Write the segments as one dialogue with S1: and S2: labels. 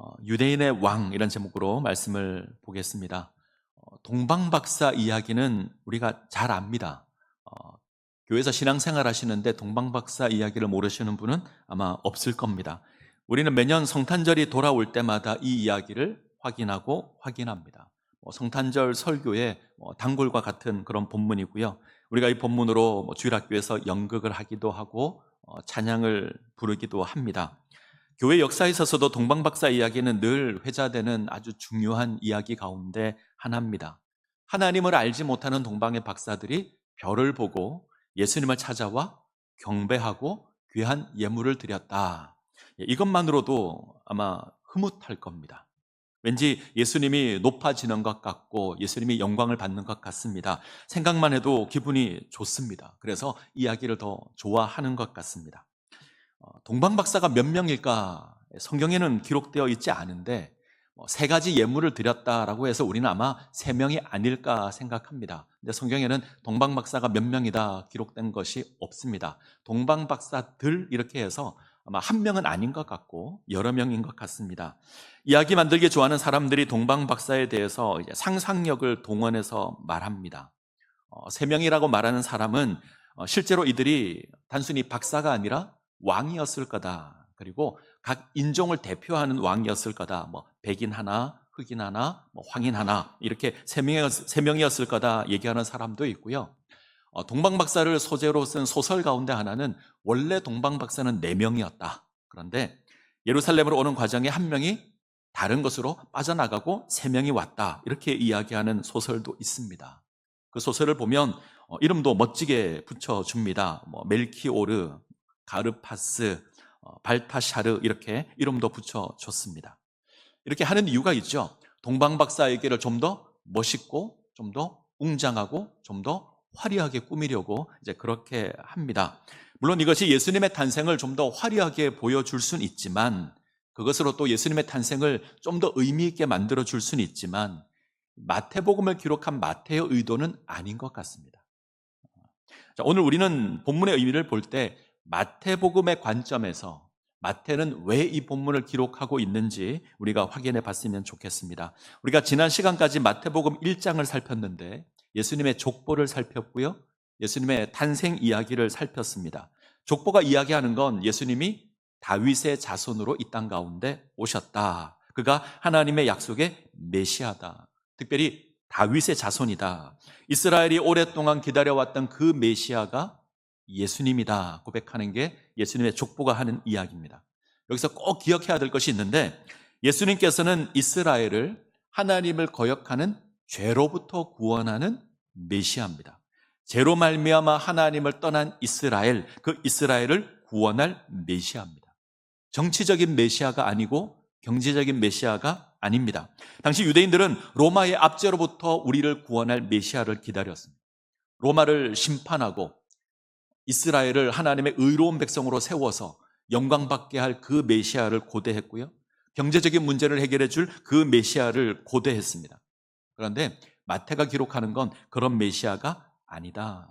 S1: 어, 유대인의 왕 이런 제목으로 말씀을 보겠습니다. 어, 동방박사 이야기는 우리가 잘 압니다. 어, 교회에서 신앙생활 하시는데 동방박사 이야기를 모르시는 분은 아마 없을 겁니다. 우리는 매년 성탄절이 돌아올 때마다 이 이야기를 확인하고 확인합니다. 뭐 성탄절 설교에 뭐 단골과 같은 그런 본문이고요. 우리가 이 본문으로 뭐 주일학교에서 연극을 하기도 하고 어, 찬양을 부르기도 합니다. 교회 역사에 있어서도 동방박사 이야기는 늘 회자되는 아주 중요한 이야기 가운데 하나입니다. 하나님을 알지 못하는 동방의 박사들이 별을 보고 예수님을 찾아와 경배하고 귀한 예물을 드렸다. 예, 이것만으로도 아마 흐뭇할 겁니다. 왠지 예수님이 높아지는 것 같고 예수님이 영광을 받는 것 같습니다. 생각만 해도 기분이 좋습니다. 그래서 이야기를 더 좋아하는 것 같습니다. 어, 동방박사가 몇 명일까? 성경에는 기록되어 있지 않은데 뭐세 가지 예물을 드렸다라고 해서 우리는 아마 세 명이 아닐까 생각합니다. 근데 성경에는 동방박사가 몇 명이다 기록된 것이 없습니다. 동방박사들 이렇게 해서 아마 한 명은 아닌 것 같고 여러 명인 것 같습니다. 이야기 만들기 좋아하는 사람들이 동방박사에 대해서 상상력을 동원해서 말합니다. 어, 세 명이라고 말하는 사람은 어, 실제로 이들이 단순히 박사가 아니라 왕이었을 거다. 그리고 각 인종을 대표하는 왕이었을 거다. 뭐 백인 하나, 흑인 하나, 뭐 황인 하나 이렇게 세 명이었, 세 명이었을 거다 얘기하는 사람도 있고요. 어, 동방 박사를 소재로 쓴 소설 가운데 하나는 원래 동방 박사는 네 명이었다. 그런데 예루살렘으로 오는 과정에 한 명이 다른 것으로 빠져나가고 세 명이 왔다. 이렇게 이야기하는 소설도 있습니다. 그 소설을 보면 어, 이름도 멋지게 붙여줍니다. 뭐 멜키오르, 가르파스, 어, 발타샤르 이렇게 이름도 붙여줬습니다. 이렇게 하는 이유가 있죠. 동방박사에게를 좀 더 멋있고 좀 더 웅장하고 좀 더 화려하게 꾸미려고 이제 그렇게 합니다. 물론 이것이 예수님의 탄생을 좀 더 화려하게 보여줄 수는 있지만 그것으로 또 예수님의 탄생을 좀 더 의미 있게 만들어 줄 수는 있지만 마태복음을 기록한 마태의 의도는 아닌 것 같습니다. 자, 오늘 우리는 본문의 의미를 볼 때 마태복음의 관점에서 마태는 왜 이 본문을 기록하고 있는지 우리가 확인해 봤으면 좋겠습니다. 우리가 지난 시간까지 마태복음 1장을 살폈는데 예수님의 족보를 살폈고요. 예수님의 탄생 이야기를 살폈습니다. 족보가 이야기하는 건 예수님이 다윗의 자손으로 이 땅 가운데 오셨다. 그가 하나님의 약속의 메시아다. 특별히 다윗의 자손이다. 이스라엘이 오랫동안 기다려왔던 그 메시아가 예수님이다. 고백하는 게 예수님의 족보가 하는 이야기입니다. 여기서 꼭 기억해야 될 것이 있는데 예수님께서는 이스라엘을 하나님을 거역하는 죄로부터 구원하는 메시아입니다. 죄로 말미암아 하나님을 떠난 이스라엘, 그 이스라엘을 구원할 메시아입니다. 정치적인 메시아가 아니고 경제적인 메시아가 아닙니다. 당시 유대인들은 로마의 압제로부터 우리를 구원할 메시아를 기다렸습니다. 로마를 심판하고 이스라엘을 하나님의 의로운 백성으로 세워서 영광받게 할 그 메시아를 고대했고요. 경제적인 문제를 해결해 줄 그 메시아를 고대했습니다. 그런데 마태가 기록하는 건 그런 메시아가 아니다.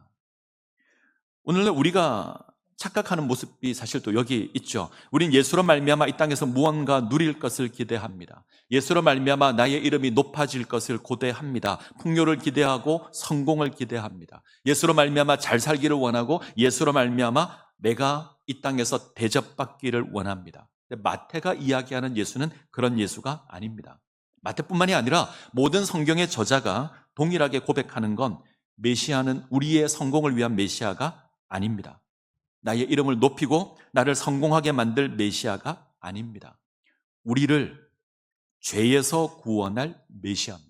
S1: 오늘날 우리가 착각하는 모습이 사실 또 여기 있죠. 우린 예수로 말미암아 이 땅에서 무언가 누릴 것을 기대합니다. 예수로 말미암아 나의 이름이 높아질 것을 고대합니다. 풍요를 기대하고 성공을 기대합니다. 예수로 말미암아 잘 살기를 원하고 예수로 말미암아 내가 이 땅에서 대접받기를 원합니다. 마태가 이야기하는 예수는 그런 예수가 아닙니다. 마태뿐만이 아니라 모든 성경의 저자가 동일하게 고백하는 건 메시아는 우리의 성공을 위한 메시아가 아닙니다. 나의 이름을 높이고 나를 성공하게 만들 메시아가 아닙니다. 우리를 죄에서 구원할 메시아입니다.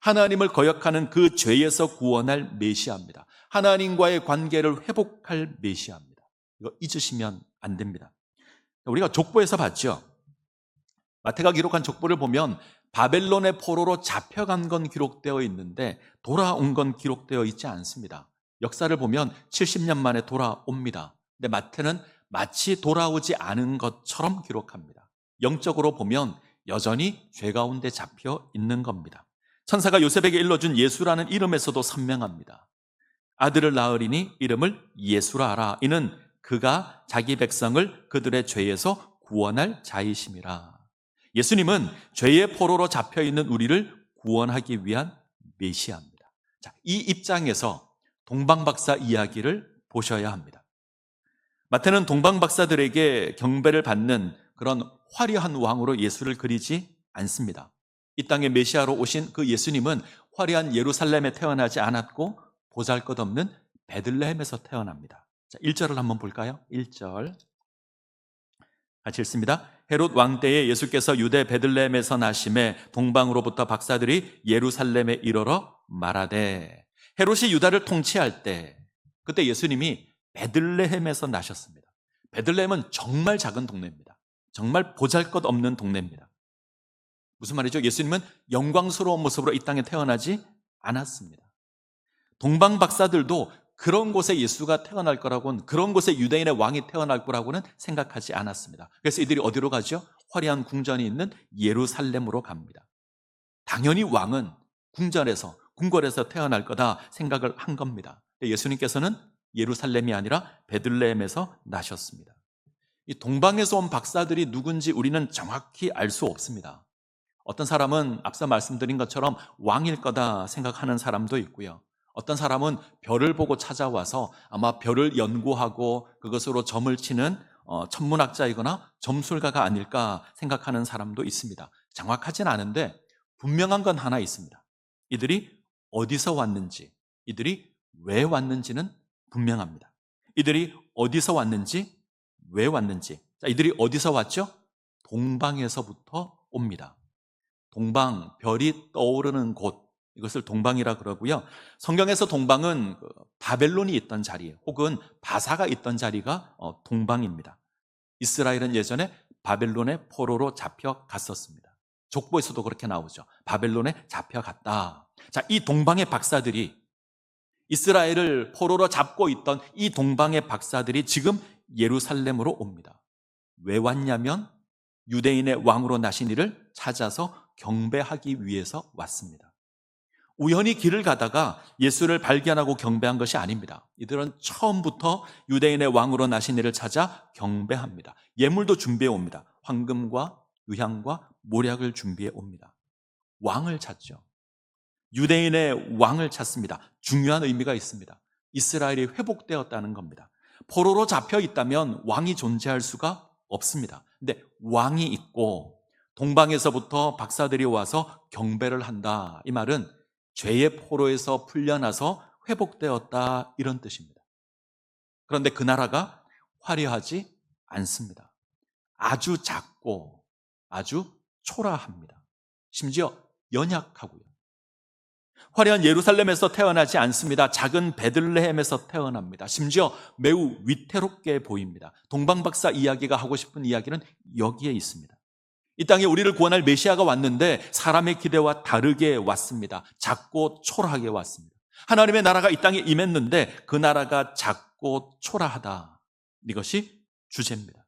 S1: 하나님을 거역하는 그 죄에서 구원할 메시아입니다. 하나님과의 관계를 회복할 메시아입니다. 이거 잊으시면 안 됩니다. 우리가 족보에서 봤죠. 마태가 기록한 족보를 보면 바벨론의 포로로 잡혀간 건 기록되어 있는데 돌아온 건 기록되어 있지 않습니다. 역사를 보면 70년 만에 돌아옵니다. 근데 마태는 마치 돌아오지 않은 것처럼 기록합니다. 영적으로 보면 여전히 죄 가운데 잡혀 있는 겁니다. 천사가 요셉에게 일러준 예수라는 이름에서도 선명합니다. 아들을 낳으리니 이름을 예수라 하라. 이는 그가 자기 백성을 그들의 죄에서 구원할 자이심이라. 예수님은 죄의 포로로 잡혀 있는 우리를 구원하기 위한 메시아입니다. 자, 이 입장에서 동방박사 이야기를 보셔야 합니다. 마태는 동방박사들에게 경배를 받는 그런 화려한 왕으로 예수를 그리지 않습니다. 이 땅에 메시아로 오신 그 예수님은 화려한 예루살렘에 태어나지 않았고 보잘 것 없는 베들레헴에서 태어납니다. 자, 1절을 한번 볼까요? 1절. 같이 읽습니다. 헤롯 왕 때에 예수께서 유대 베들레헴에서 나심에 동방으로부터 박사들이 예루살렘에 이르러 말하되 헤롯이 유다를 통치할 때 그때 예수님이 베들레헴에서 나셨습니다. 베들레헴은 정말 작은 동네입니다. 정말 보잘것없는 동네입니다. 무슨 말이죠? 예수님은 영광스러운 모습으로 이 땅에 태어나지 않았습니다. 동방 박사들도 그런 곳에 예수가 태어날 거라고는 그런 곳에 유대인의 왕이 태어날 거라고는 생각하지 않았습니다. 그래서 이들이 어디로 가죠? 화려한 궁전이 있는 예루살렘으로 갑니다. 당연히 왕은 궁전에서 궁궐에서 태어날 거다 생각을 한 겁니다. 예수님께서는 예루살렘이 아니라 베들레헴에서 나셨습니다. 이 동방에서 온 박사들이 누군지 우리는 정확히 알 수 없습니다. 어떤 사람은 앞서 말씀드린 것처럼 왕일 거다 생각하는 사람도 있고요. 어떤 사람은 별을 보고 찾아와서 아마 별을 연구하고 그것으로 점을 치는 어, 천문학자이거나 점술가가 아닐까 생각하는 사람도 있습니다. 정확하진 않은데 분명한 건 하나 있습니다. 이들이 어디서 왔는지, 이들이 왜 왔는지는 분명합니다. 이들이 어디서 왔는지, 왜 왔는지. 자, 이들이 어디서 왔죠? 동방에서부터 옵니다. 동방, 별이 떠오르는 곳, 이것을 동방이라 그러고요. 성경에서 동방은 그 바벨론이 있던 자리 혹은 바사가 있던 자리가 어, 동방입니다. 이스라엘은 예전에 바벨론의 포로로 잡혀갔었습니다. 족보에서도 그렇게 나오죠. 바벨론에 잡혀갔다. 자, 이 동방의 박사들이 이스라엘을 포로로 잡고 있던 이 동방의 박사들이 지금 예루살렘으로 옵니다. 왜 왔냐면 유대인의 왕으로 나신 이를 찾아서 경배하기 위해서 왔습니다. 우연히 길을 가다가 예수를 발견하고 경배한 것이 아닙니다. 이들은 처음부터 유대인의 왕으로 나신 이를 찾아 경배합니다. 예물도 준비해 옵니다. 황금과 유향과 모략을 준비해 옵니다. 왕을 찾죠. 유대인의 왕을 찾습니다. 중요한 의미가 있습니다. 이스라엘이 회복되었다는 겁니다. 포로로 잡혀 있다면 왕이 존재할 수가 없습니다. 근데 왕이 있고 동방에서부터 박사들이 와서 경배를 한다. 이 말은 죄의 포로에서 풀려나서 회복되었다. 이런 뜻입니다. 그런데 그 나라가 화려하지 않습니다. 아주 작고 아주 초라합니다. 심지어 연약하고요. 화려한 예루살렘에서 태어나지 않습니다. 작은 베들레헴에서 태어납니다. 심지어 매우 위태롭게 보입니다. 동방박사 이야기가 하고 싶은 이야기는 여기에 있습니다. 이 땅에 우리를 구원할 메시아가 왔는데 사람의 기대와 다르게 왔습니다. 작고 초라하게 왔습니다. 하나님의 나라가 이 땅에 임했는데 그 나라가 작고 초라하다. 이것이 주제입니다.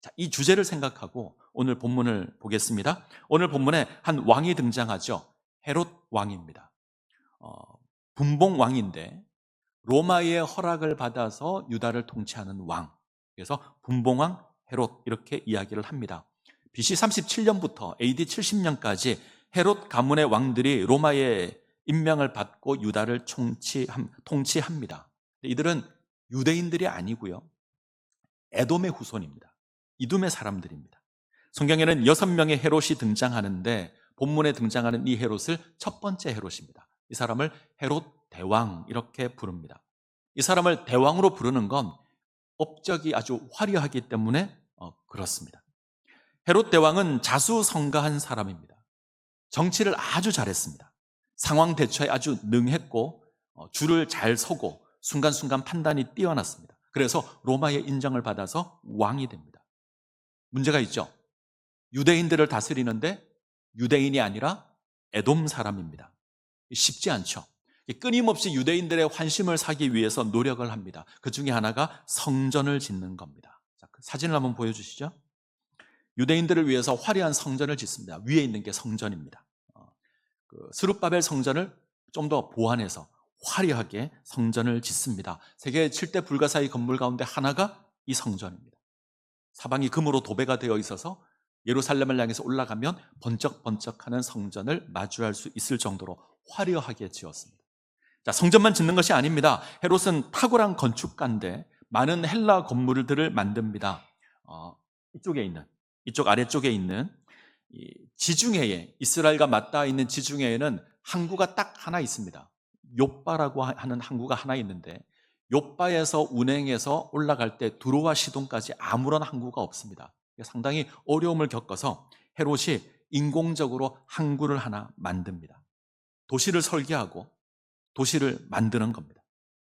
S1: 자, 이 주제를 생각하고 오늘 본문을 보겠습니다. 오늘 본문에 한 왕이 등장하죠. 헤롯 왕입니다. 어, 분봉 왕인데 로마의 허락을 받아서 유다를 통치하는 왕. 그래서 분봉왕 헤롯 이렇게 이야기를 합니다. BC 37년부터 AD 70년까지 헤롯 가문의 왕들이 로마의 임명을 받고 유다를 통치합니다. 이들은 유대인들이 아니고요. 에돔의 후손입니다. 이둠의 사람들입니다. 성경에는 여섯 명의 헤롯이 등장하는데 본문에 등장하는 이 헤롯을 첫 번째 헤롯입니다. 이 사람을 헤롯 대왕 이렇게 부릅니다. 이 사람을 대왕으로 부르는 건 업적이 아주 화려하기 때문에 어, 그렇습니다. 헤롯 대왕은 자수성가한 사람입니다. 정치를 아주 잘했습니다. 상황 대처에 아주 능했고 어, 줄을 잘 서고 순간순간 판단이 뛰어났습니다. 그래서 로마의 인정을 받아서 왕이 됩니다. 문제가 있죠. 유대인들을 다스리는데 유대인이 아니라 에돔 사람입니다. 쉽지 않죠. 끊임없이 유대인들의 환심을 사기 위해서 노력을 합니다. 그 중에 하나가 성전을 짓는 겁니다. 자, 그 사진을 한번 보여주시죠. 유대인들을 위해서 화려한 성전을 짓습니다. 위에 있는 게 성전입니다. 어, 그 스룹바벨 성전을 좀 더 보완해서 화려하게 성전을 짓습니다. 세계 7대 불가사의 건물 가운데 하나가 이 성전입니다. 사방이 금으로 도배가 되어 있어서 예루살렘을 향해서 올라가면 번쩍번쩍하는 성전을 마주할 수 있을 정도로 화려하게 지었습니다. 자, 성전만 짓는 것이 아닙니다. 헤롯은 탁월한 건축가인데 많은 헬라 건물들을 만듭니다. 어, 이쪽에 있는, 이쪽 아래쪽에 있는 이 지중해에 이스라엘과 맞닿아 있는 지중해에는 항구가 딱 하나 있습니다. 요바라고 하는 항구가 하나 있는데 요바에서 운행해서 올라갈 때 두로와 시돈까지 아무런 항구가 없습니다. 상당히 어려움을 겪어서 헤롯이 인공적으로 항구를 하나 만듭니다. 도시를 설계하고 도시를 만드는 겁니다.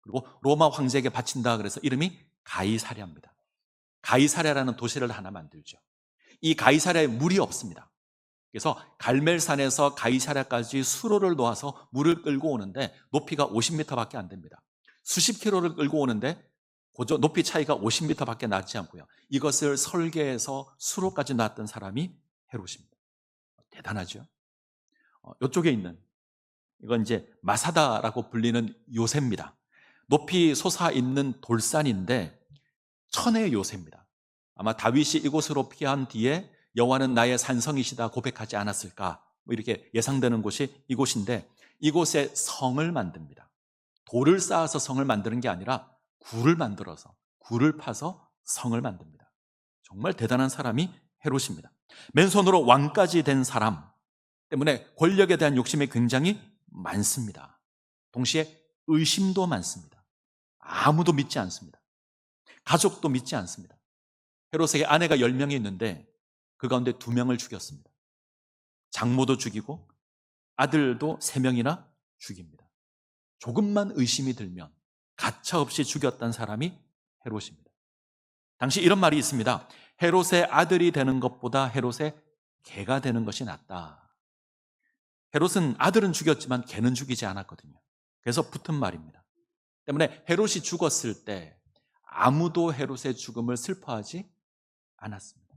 S1: 그리고 로마 황제에게 바친다 그래서 이름이 가이사랴입니다. 가이사랴라는 도시를 하나 만들죠. 이 가이사랴에 물이 없습니다. 그래서 갈멜산에서 가이사랴까지 수로를 놓아서 물을 끌고 오는데 높이가 50m밖에 안 됩니다. 수십 킬로를 끌고 오는데 고조 높이 차이가 50m밖에 나지 않고요. 이것을 설계해서 수로까지 놨던 사람이 헤롯입니다. 대단하죠. 어, 이쪽에 있는 이건 이제 마사다라고 불리는 요새입니다. 높이 솟아 있는 돌산인데 천의 요새입니다. 아마 다윗이 이곳으로 피한 뒤에 여호와는 나의 산성이시다 고백하지 않았을까? 뭐 이렇게 예상되는 곳이 이곳인데 이곳에 성을 만듭니다. 돌을 쌓아서 성을 만드는 게 아니라 굴을 만들어서 굴을 파서 성을 만듭니다. 정말 대단한 사람이 헤롯입니다. 맨손으로 왕까지 된 사람 때문에 권력에 대한 욕심이 굉장히 많습니다. 동시에 의심도 많습니다. 아무도 믿지 않습니다. 가족도 믿지 않습니다. 헤롯에게 아내가 10명이 있는데 그 가운데 2명을 죽였습니다. 장모도 죽이고 아들도 3명이나 죽입니다. 조금만 의심이 들면 가차없이 죽였던 사람이 헤롯입니다. 당시 이런 말이 있습니다. 헤롯의 아들이 되는 것보다 헤롯의 개가 되는 것이 낫다. 헤롯은 아들은 죽였지만 개는 죽이지 않았거든요. 그래서 붙은 말입니다. 때문에 헤롯이 죽었을 때 아무도 헤롯의 죽음을 슬퍼하지 않았습니다.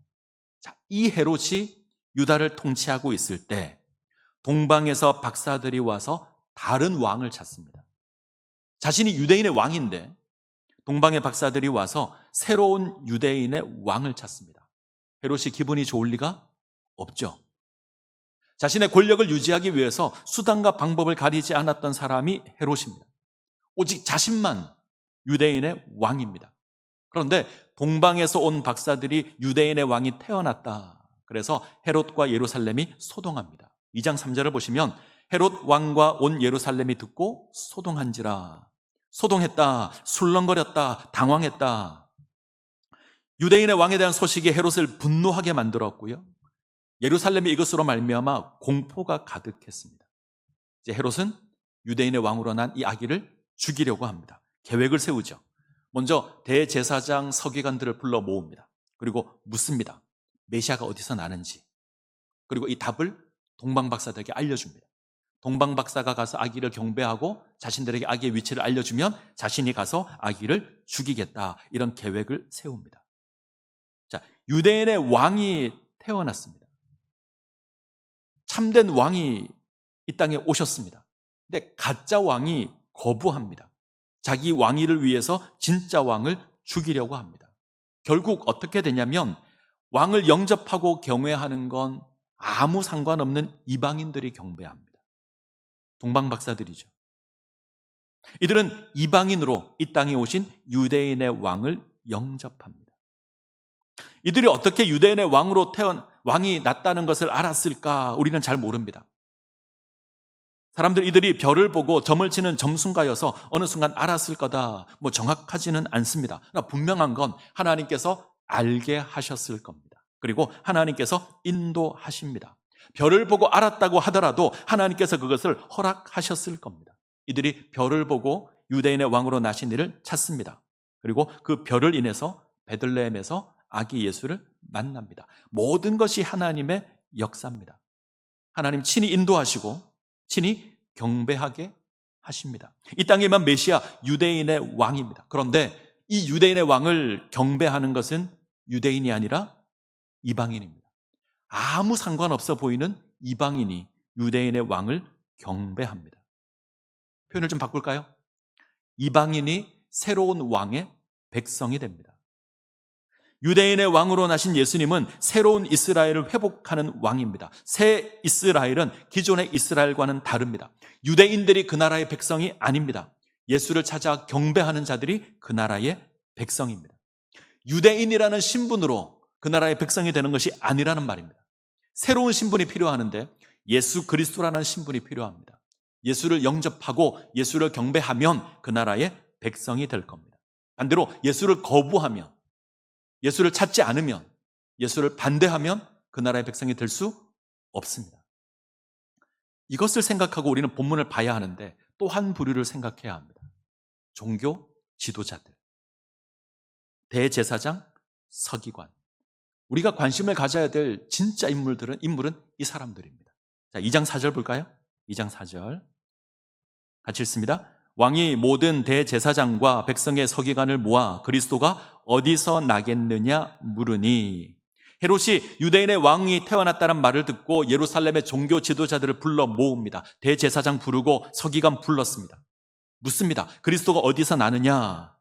S1: 자, 이 헤롯이 유다를 통치하고 있을 때 동방에서 박사들이 와서 다른 왕을 찾습니다. 자신이 유대인의 왕인데 동방의 박사들이 와서 새로운 유대인의 왕을 찾습니다. 헤롯이 기분이 좋을 리가 없죠. 자신의 권력을 유지하기 위해서 수단과 방법을 가리지 않았던 사람이 헤롯입니다. 오직 자신만 유대인의 왕입니다. 그런데 동방에서 온 박사들이 유대인의 왕이 태어났다. 그래서 헤롯과 예루살렘이 소동합니다. 2장 3절을 보시면 헤롯 왕과 온 예루살렘이 듣고 소동한지라. 소동했다, 술렁거렸다, 당황했다. 유대인의 왕에 대한 소식이 헤롯을 분노하게 만들었고요. 예루살렘이 이것으로 말미암아 공포가 가득했습니다. 이제 헤롯은 유대인의 왕으로 난 이 아기를 죽이려고 합니다. 계획을 세우죠. 먼저 대제사장 서기관들을 불러 모읍니다. 그리고 묻습니다. 메시아가 어디서 나는지. 그리고 이 답을 동방 박사들에게 알려줍니다. 동방 박사가 가서 아기를 경배하고 자신들에게 아기의 위치를 알려주면 자신이 가서 아기를 죽이겠다. 이런 계획을 세웁니다. 자, 유대인의 왕이 태어났습니다. 참된 왕이 이 땅에 오셨습니다. 근데 가짜 왕이 거부합니다. 자기 왕위를 위해서 진짜 왕을 죽이려고 합니다. 결국 어떻게 되냐면 왕을 영접하고 경외하는 건 아무 상관없는 이방인들이 경배합니다. 동방 박사들이죠. 이들은 이방인으로 이 땅에 오신 유대인의 왕을 영접합니다. 이들이 어떻게 유대인의 왕으로 태어나 왕이 났다는 것을 알았을까? 우리는 잘 모릅니다. 사람들 이들이 별을 보고 점을 치는 점순가여서 어느 순간 알았을 거다. 뭐 정확하지는 않습니다. 분명한 건 하나님께서 알게 하셨을 겁니다. 그리고 하나님께서 인도하십니다. 별을 보고 알았다고 하더라도 하나님께서 그것을 허락하셨을 겁니다. 이들이 별을 보고 유대인의 왕으로 나신 이를 찾습니다. 그리고 그 별을 인해서 베들레헴에서 아기 예수를 만납니다. 모든 것이 하나님의 역사입니다. 하나님 친히 인도하시고 친히 경배하게 하십니다. 이 땅에만 메시아 유대인의 왕입니다. 그런데 이 유대인의 왕을 경배하는 것은 유대인이 아니라 이방인입니다. 아무 상관없어 보이는 이방인이 유대인의 왕을 경배합니다. 표현을 좀 바꿀까요? 이방인이 새로운 왕의 백성이 됩니다. 유대인의 왕으로 나신 예수님은 새로운 이스라엘을 회복하는 왕입니다. 새 이스라엘은 기존의 이스라엘과는 다릅니다. 유대인들이 그 나라의 백성이 아닙니다. 예수를 찾아 경배하는 자들이 그 나라의 백성입니다. 유대인이라는 신분으로 그 나라의 백성이 되는 것이 아니라는 말입니다. 새로운 신분이 필요하는데 예수 그리스도라는 신분이 필요합니다. 예수를 영접하고 예수를 경배하면 그 나라의 백성이 될 겁니다. 반대로 예수를 거부하면 예수를 찾지 않으면 예수를 반대하면 그 나라의 백성이 될 수 없습니다. 이것을 생각하고 우리는 본문을 봐야 하는데 또 한 부류를 생각해야 합니다. 종교 지도자들, 대제사장, 서기관. 우리가 관심을 가져야 될 진짜 인물들은 인물은 이 사람들입니다. 자, 2장 4절 볼까요? 2장 4절. 같이 읽습니다. 왕이 모든 대제사장과 백성의 서기관을 모아 그리스도가 어디서 나겠느냐 물으니 헤롯이 유대인의 왕이 태어났다는 말을 듣고 예루살렘의 종교 지도자들을 불러 모읍니다. 대제사장 부르고 서기관 불렀습니다. 묻습니다. 그리스도가 어디서 나느냐?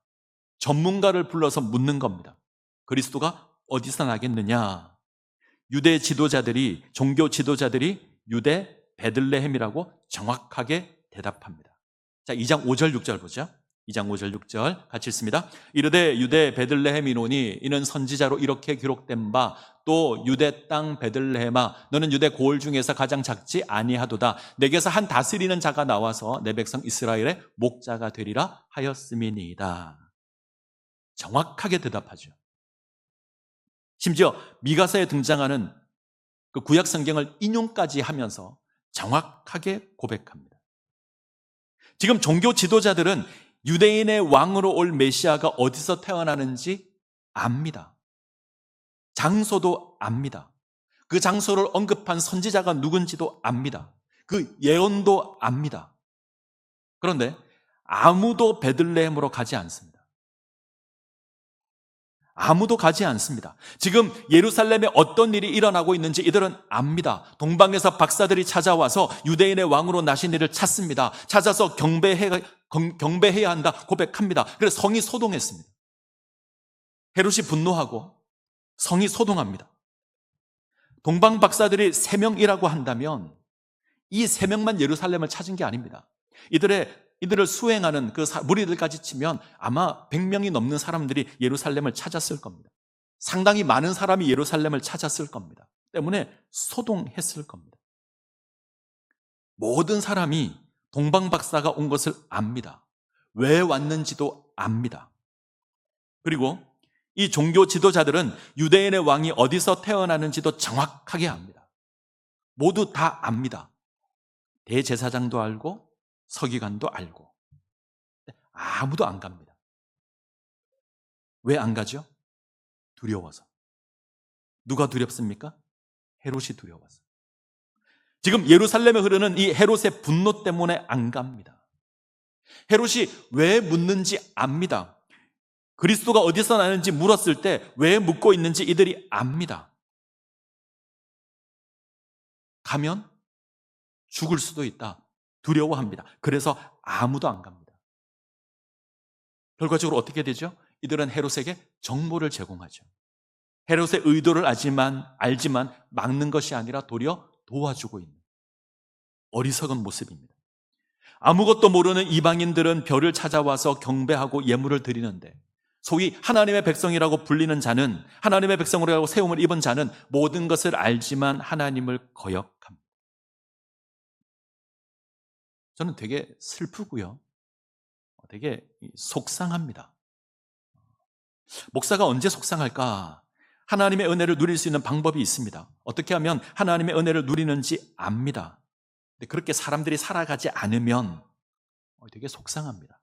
S1: 전문가를 불러서 묻는 겁니다. 그리스도가 어디서 나겠느냐? 유대 지도자들이 종교 지도자들이 유대 베들레헴이라고 정확하게 대답합니다. 자, 2장 5절 6절 보죠. 2장 5절 6절 같이 읽습니다. 이르되 유대 베들레헴이노니 이는 선지자로 이렇게 기록된 바 또 유대 땅 베들레헴아 너는 유대 고을 중에서 가장 작지 아니하도다 내게서 한 다스리는 자가 나와서 내 백성 이스라엘의 목자가 되리라 하였음이니이다. 정확하게 대답하죠. 심지어 미가사에 등장하는 그 구약 성경을 인용까지 하면서 정확하게 고백합니다. 지금 종교 지도자들은 유대인의 왕으로 올 메시아가 어디서 태어나는지 압니다. 장소도 압니다. 그 장소를 언급한 선지자가 누군지도 압니다. 그 예언도 압니다. 그런데 아무도 베들레헴으로 가지 않습니다. 아무도 가지 않습니다. 지금 예루살렘에 어떤 일이 일어나고 있는지 이들은 압니다. 동방에서 박사들이 찾아와서 유대인의 왕으로 나신 이를 찾습니다. 찾아서 경배해, 경배해야 한다 고백합니다. 그래서 성이 소동했습니다. 헤롯이 분노하고 성이 소동합니다. 동방 박사들이 세 명이라고 한다면 이 세 명만 예루살렘을 찾은 게 아닙니다. 이들의 이들을 수행하는 그 무리들까지 치면 아마 100명이 넘는 사람들이 예루살렘을 찾았을 겁니다. 상당히 많은 사람이 예루살렘을 찾았을 겁니다. 때문에 소동했을 겁니다. 모든 사람이 동방 박사가 온 것을 압니다. 왜 왔는지도 압니다. 그리고 이 종교 지도자들은 유대인의 왕이 어디서 태어나는지도 정확하게 압니다. 모두 다 압니다. 대제사장도 알고 서기관도 알고 아무도 안 갑니다. 왜 안 가죠? 두려워서. 누가 두렵습니까? 헤롯이 두려워서. 지금 예루살렘에 흐르는 이 헤롯의 분노 때문에 안 갑니다. 헤롯이 왜 묻는지 압니다. 그리스도가 어디서 나는지 물었을 때 왜 묻고 있는지 이들이 압니다. 가면 죽을 수도 있다. 두려워합니다. 그래서 아무도 안 갑니다. 결과적으로 어떻게 되죠? 이들은 헤롯에게 정보를 제공하죠. 헤롯의 의도를 알지만, 알지만 막는 것이 아니라 도리어 도와주고 있는 어리석은 모습입니다. 아무것도 모르는 이방인들은 별을 찾아와서 경배하고 예물을 드리는데 소위 하나님의 백성이라고 불리는 자는 하나님의 백성으로 세움을 입은 자는 모든 것을 알지만 하나님을 거역합니다. 저는 되게 슬프고요. 되게 속상합니다. 목사가 언제 속상할까? 하나님의 은혜를 누릴 수 있는 방법이 있습니다. 어떻게 하면 하나님의 은혜를 누리는지 압니다. 그렇게 사람들이 살아가지 않으면 되게 속상합니다.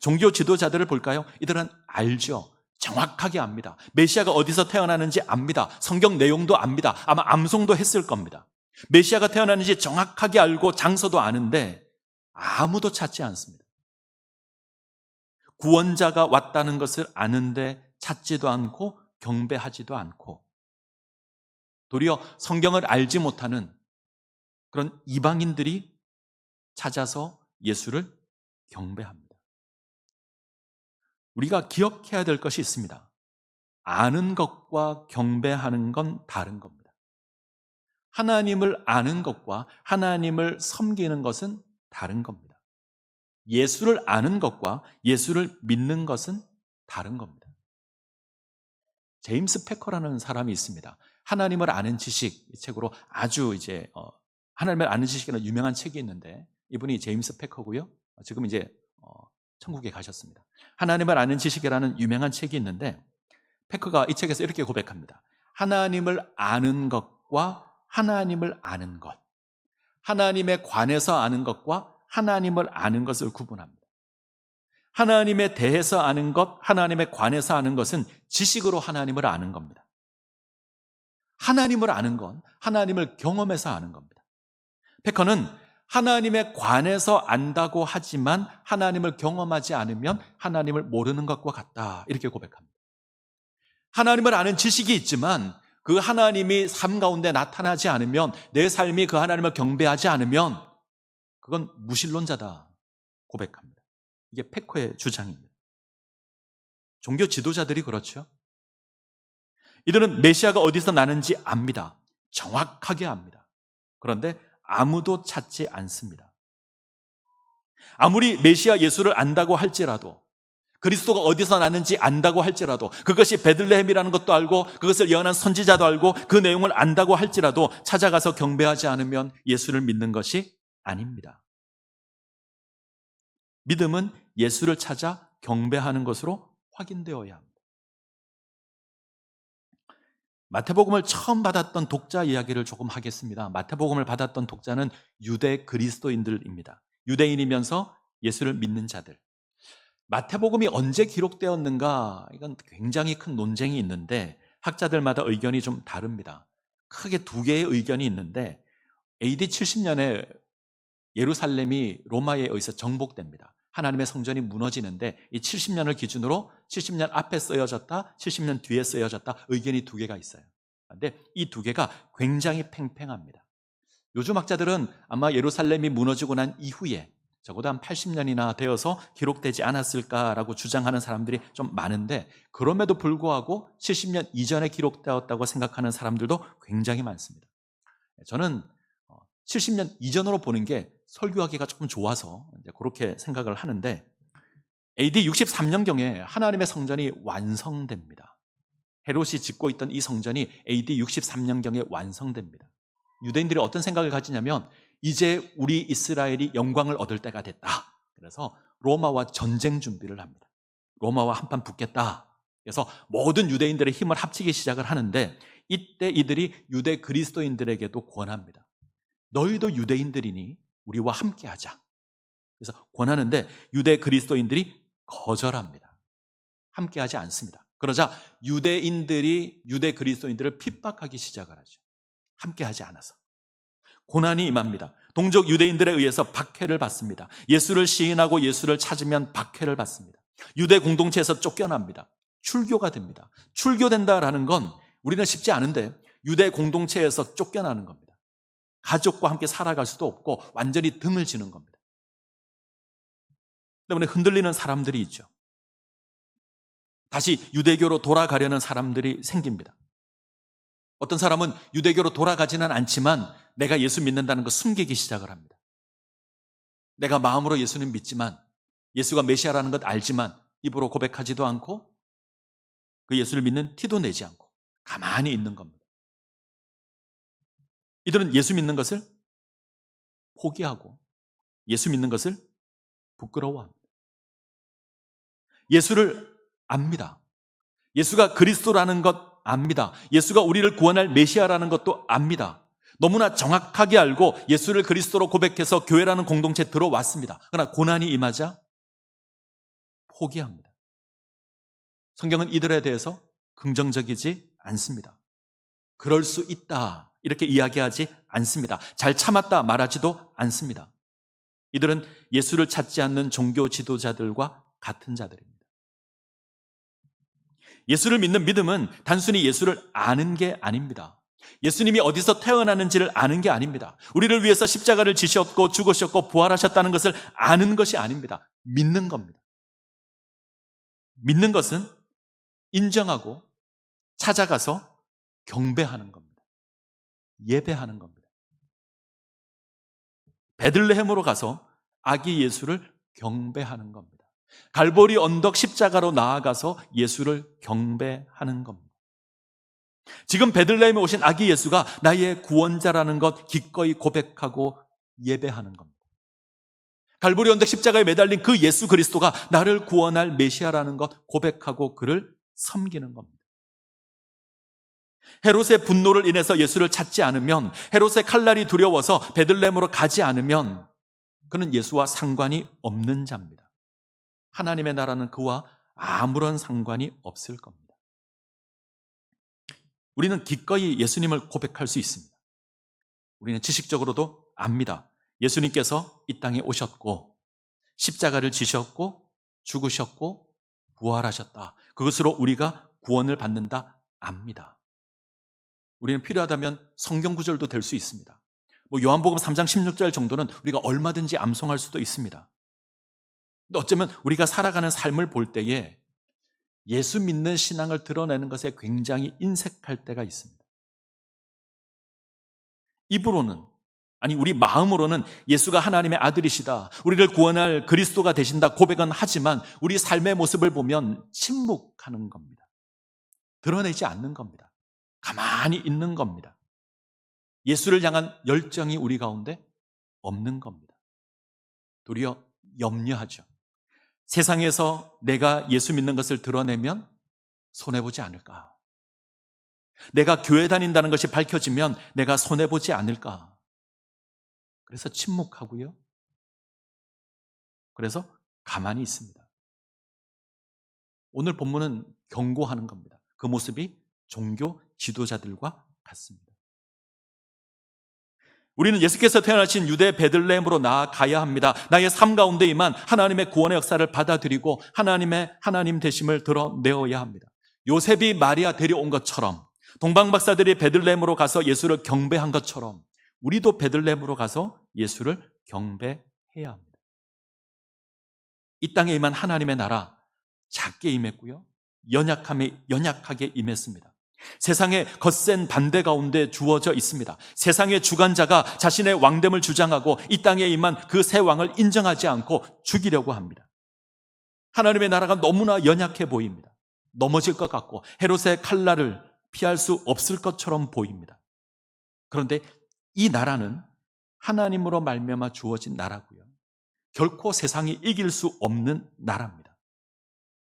S1: 종교 지도자들을 볼까요? 이들은 알죠. 정확하게 압니다. 메시아가 어디서 태어나는지 압니다. 성경 내용도 압니다. 아마 암송도 했을 겁니다. 메시아가 태어나는지 정확하게 알고 장소도 아는데 아무도 찾지 않습니다. 구원자가 왔다는 것을 아는데 찾지도 않고 경배하지도 않고 도리어 성경을 알지 못하는 그런 이방인들이 찾아서 예수를 경배합니다. 우리가 기억해야 될 것이 있습니다. 아는 것과 경배하는 건 다른 겁니다. 하나님을 아는 것과 하나님을 섬기는 것은 다른 겁니다. 예수를 아는 것과 예수를 믿는 것은 다른 겁니다. 제임스 패커라는 사람이 있습니다. 하나님을 아는 지식 이 책으로 아주 이제 어, 하나님을 아는 지식이라는 유명한 책이 있는데 이분이 제임스 패커고요. 지금 이제 어, 천국에 가셨습니다. 하나님을 아는 지식이라는 유명한 책이 있는데 패커가 이 책에서 이렇게 고백합니다. 하나님을 아는 것과 하나님을 아는 것. 하나님에 관해서 아는 것과 하나님을 아는 것을 구분합니다. 하나님에 대해서 아는 것, 하나님에 관해서 아는 것은 지식으로 하나님을 아는 겁니다. 하나님을 아는 건 하나님을 경험해서 아는 겁니다. 패커는 하나님에 관해서 안다고 하지만 하나님을 경험하지 않으면 하나님을 모르는 것과 같다. 이렇게 고백합니다. 하나님을 아는 지식이 있지만 그 하나님이 삶 가운데 나타나지 않으면 내 삶이 그 하나님을 경배하지 않으면 그건 무신론자다. 고백합니다. 이게 패커의 주장입니다. 종교 지도자들이 그렇죠. 이들은 메시아가 어디서 나는지 압니다. 정확하게 압니다. 그런데 아무도 찾지 않습니다. 아무리 메시아 예수를 안다고 할지라도 그리스도가 어디서 나는지 안다고 할지라도 그것이 베들레헴이라는 것도 알고 그것을 예언한 선지자도 알고 그 내용을 안다고 할지라도 찾아가서 경배하지 않으면 예수를 믿는 것이 아닙니다. 믿음은 예수를 찾아 경배하는 것으로 확인되어야 합니다. 마태복음을 처음 받았던 독자 이야기를 조금 하겠습니다. 마태복음을 받았던 독자는 유대 그리스도인들입니다. 유대인이면서 예수를 믿는 자들. 마태복음이 언제 기록되었는가? 이건 굉장히 큰 논쟁이 있는데 학자들마다 의견이 좀 다릅니다. 크게 두 개의 의견이 있는데 AD 70년에 예루살렘이 로마에 의해서 정복됩니다. 하나님의 성전이 무너지는데 이 70년을 기준으로 70년 앞에 쓰여졌다, 70년 뒤에 쓰여졌다 의견이 두 개가 있어요. 근데 이 두 개가 굉장히 팽팽합니다. 요즘 학자들은 아마 예루살렘이 무너지고 난 이후에 적어도 한 80년이나 되어서 기록되지 않았을까라고 주장하는 사람들이 좀 많은데 그럼에도 불구하고 70년 이전에 기록되었다고 생각하는 사람들도 굉장히 많습니다. 저는 70년 이전으로 보는 게 설교하기가 조금 좋아서 그렇게 생각을 하는데 AD 63년경에 하나님의 성전이 완성됩니다. 헤롯이 짓고 있던 이 성전이 AD 63년경에 완성됩니다. 유대인들이 어떤 생각을 가지냐면 이제 우리 이스라엘이 영광을 얻을 때가 됐다. 그래서 로마와 전쟁 준비를 합니다. 로마와 한판 붙겠다. 그래서 모든 유대인들의 힘을 합치기 시작을 하는데 이때 이들이 유대 그리스도인들에게도 권합니다. 너희도 유대인들이니 우리와 함께 하자. 그래서 권하는데 유대 그리스도인들이 거절합니다. 함께 하지 않습니다. 그러자 유대인들이 유대 그리스도인들을 핍박하기 시작을 하죠. 함께 하지 않아서. 고난이 임합니다. 동족 유대인들에 의해서 박해를 받습니다. 예수를 시인하고 예수를 찾으면 박해를 받습니다. 유대 공동체에서 쫓겨납니다. 출교가 됩니다. 출교된다라는 건 우리는 쉽지 않은데 유대 공동체에서 쫓겨나는 겁니다. 가족과 함께 살아갈 수도 없고 완전히 등을 지는 겁니다. 때문에 흔들리는 사람들이 있죠. 다시 유대교로 돌아가려는 사람들이 생깁니다. 어떤 사람은 유대교로 돌아가지는 않지만 내가 예수 믿는다는 거 숨기기 시작을 합니다. 내가 마음으로 예수는 믿지만 예수가 메시아라는 것 알지만 입으로 고백하지도 않고 그 예수를 믿는 티도 내지 않고 가만히 있는 겁니다. 이들은 예수 믿는 것을 포기하고 예수 믿는 것을 부끄러워합니다. 예수를 압니다. 예수가 그리스도라는 것 압니다. 예수가 우리를 구원할 메시아라는 것도 압니다. 너무나 정확하게 알고 예수를 그리스도로 고백해서 교회라는 공동체에 들어왔습니다. 그러나 고난이 임하자 포기합니다. 성경은 이들에 대해서 긍정적이지 않습니다. 그럴 수 있다. 이렇게 이야기하지 않습니다. 잘 참았다 말하지도 않습니다. 이들은 예수를 찾지 않는 종교 지도자들과 같은 자들입니다. 예수를 믿는 믿음은 단순히 예수를 아는 게 아닙니다. 예수님이 어디서 태어나는지를 아는 게 아닙니다. 우리를 위해서 십자가를 지셨고 죽으셨고 부활하셨다는 것을 아는 것이 아닙니다. 믿는 겁니다. 믿는 것은 인정하고 찾아가서 경배하는 겁니다. 예배하는 겁니다. 베들레헴으로 가서 아기 예수를 경배하는 겁니다. 갈보리 언덕 십자가로 나아가서 예수를 경배하는 겁니다. 지금 베들레헴에 오신 아기 예수가 나의 구원자라는 것 기꺼이 고백하고 예배하는 겁니다. 갈보리 언덕 십자가에 매달린 그 예수 그리스도가 나를 구원할 메시아라는 것 고백하고 그를 섬기는 겁니다. 헤롯의 분노를 인해서 예수를 찾지 않으면 헤롯의 칼날이 두려워서 베들레헴으로 가지 않으면 그는 예수와 상관이 없는 자입니다. 하나님의 나라는 그와 아무런 상관이 없을 겁니다. 우리는 기꺼이 예수님을 고백할 수 있습니다. 우리는 지식적으로도 압니다. 예수님께서 이 땅에 오셨고 십자가를 지셨고 죽으셨고 부활하셨다. 그것으로 우리가 구원을 받는다 압니다. 우리는 필요하다면 성경 구절도 될 수 있습니다. 뭐 요한복음 3장 16절 정도는 우리가 얼마든지 암송할 수도 있습니다. 어쩌면 우리가 살아가는 삶을 볼 때에 예수 믿는 신앙을 드러내는 것에 굉장히 인색할 때가 있습니다. 입으로는 아니 우리 마음으로는 예수가 하나님의 아들이시다. 우리를 구원할 그리스도가 되신다 고백은 하지만 우리 삶의 모습을 보면 침묵하는 겁니다. 드러내지 않는 겁니다. 가만히 있는 겁니다. 예수를 향한 열정이 우리 가운데 없는 겁니다. 도리어 염려하죠. 세상에서 내가 예수 믿는 것을 드러내면 손해보지 않을까? 내가 교회 다닌다는 것이 밝혀지면 내가 손해보지 않을까? 그래서 침묵하고요. 그래서 가만히 있습니다. 오늘 본문은 경고하는 겁니다. 그 모습이 종교 지도자들과 같습니다. 우리는 예수께서 태어나신 유대 베들레헴으로 나아가야 합니다. 나의 삶 가운데 임한 하나님의 구원의 역사를 받아들이고 하나님의 하나님 되심을 드러내어야 합니다. 요셉이 마리아 데려온 것처럼 동방 박사들이 베들레헴으로 가서 예수를 경배한 것처럼 우리도 베들레헴으로 가서 예수를 경배해야 합니다. 이 땅에 임한 하나님의 나라 작게 임했고요. 연약함에 연약하게 임했습니다. 세상의 거센 반대 가운데 주어져 있습니다. 세상의 주관자가 자신의 왕됨을 주장하고 이 땅에 임한 그 새 왕을 인정하지 않고 죽이려고 합니다. 하나님의 나라가 너무나 연약해 보입니다. 넘어질 것 같고 헤롯의 칼날을 피할 수 없을 것처럼 보입니다. 그런데 이 나라는 하나님으로 말미암아 주어진 나라고요. 결코 세상이 이길 수 없는 나라입니다.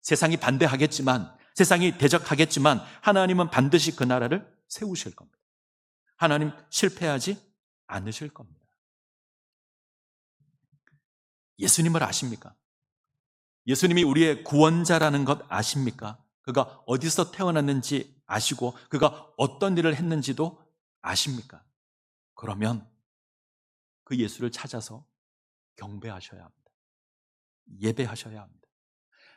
S1: 세상이 반대하겠지만 세상이 대적하겠지만 하나님은 반드시 그 나라를 세우실 겁니다. 하나님 실패하지 않으실 겁니다. 예수님을 아십니까? 예수님이 우리의 구원자라는 것 아십니까? 그가 어디서 태어났는지 아시고 그가 어떤 일을 했는지도 아십니까? 그러면 그 예수를 찾아서 경배하셔야 합니다. 예배하셔야 합니다.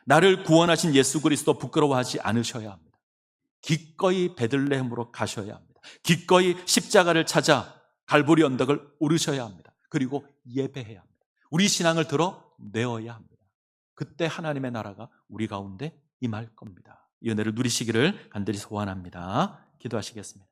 S1: 나를 구원하신 예수 그리스도 부끄러워하지 않으셔야 합니다. 기꺼이 베들레헴으로 가셔야 합니다. 기꺼이 십자가를 찾아 갈보리 언덕을 오르셔야 합니다. 그리고 예배해야 합니다. 우리 신앙을 들어 내어야 합니다. 그때 하나님의 나라가 우리 가운데 임할 겁니다. 이 은혜를 누리시기를 간절히 소원합니다. 기도하시겠습니다.